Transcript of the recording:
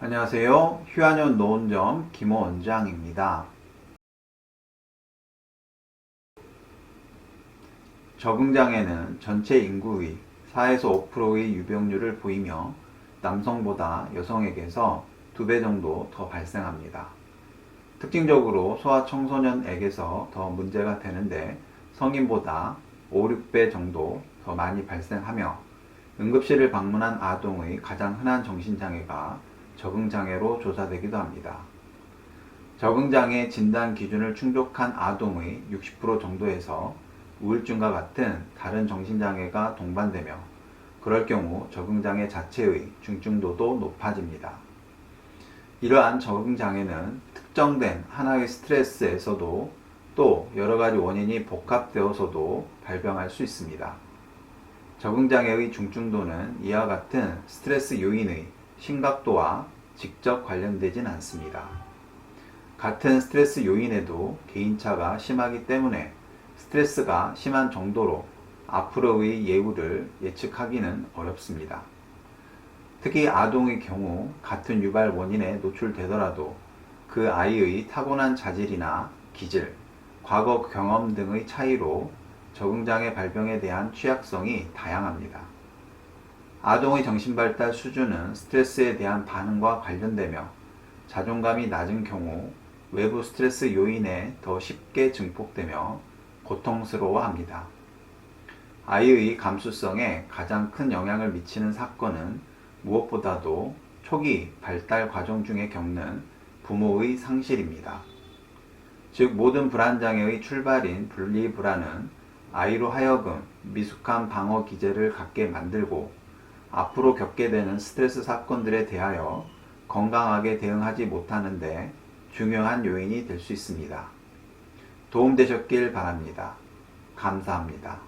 안녕하세요. 휴안현 노원점 김호 원장입니다. 적응장애는 전체 인구의 4에서 5%의 유병률을 보이며 남성보다 여성에게서 2배 정도 더 발생합니다. 특징적으로 소아청소년에게서 더 문제가 되는데 성인보다 5, 6배 정도 더 많이 발생하며 응급실을 방문한 아동의 가장 흔한 정신장애가 적응장애로 조사되기도 합니다. 적응장애 진단 기준을 충족한 아동의 60% 정도에서 우울증과 같은 다른 정신장애가 동반되며 그럴 경우 적응장애 자체의 중증도도 높아집니다. 이러한 적응장애는 특정된 하나의 스트레스에서도 또 여러 가지 원인이 복합되어서도 발병할 수 있습니다. 적응장애의 중증도는 이와 같은 스트레스 요인의 심각도와 직접 관련되진 않습니다. 같은 스트레스 요인에도 개인차가 심하기 때문에 스트레스가 심한 정도로 앞으로의 예후를 예측하기는 어렵습니다. 특히 아동의 경우 같은 유발 원인에 노출되더라도 그 아이의 타고난 자질이나 기질, 과거 경험 등의 차이로 적응장애 발병에 대한 취약성이 다양합니다. 아동의 정신발달 수준은 스트레스에 대한 반응과 관련되며 자존감이 낮은 경우 외부 스트레스 요인에 더 쉽게 증폭되며 고통스러워합니다. 아이의 감수성에 가장 큰 영향을 미치는 사건은 무엇보다도 초기 발달 과정 중에 겪는 부모의 상실입니다. 즉 모든 불안장애의 출발인 분리불안은 아이로 하여금 미숙한 방어 기제를 갖게 만들고 앞으로 겪게 되는 스트레스 사건들에 대하여 건강하게 대응하지 못하는데 중요한 요인이 될 수 있습니다. 도움되셨길 바랍니다. 감사합니다.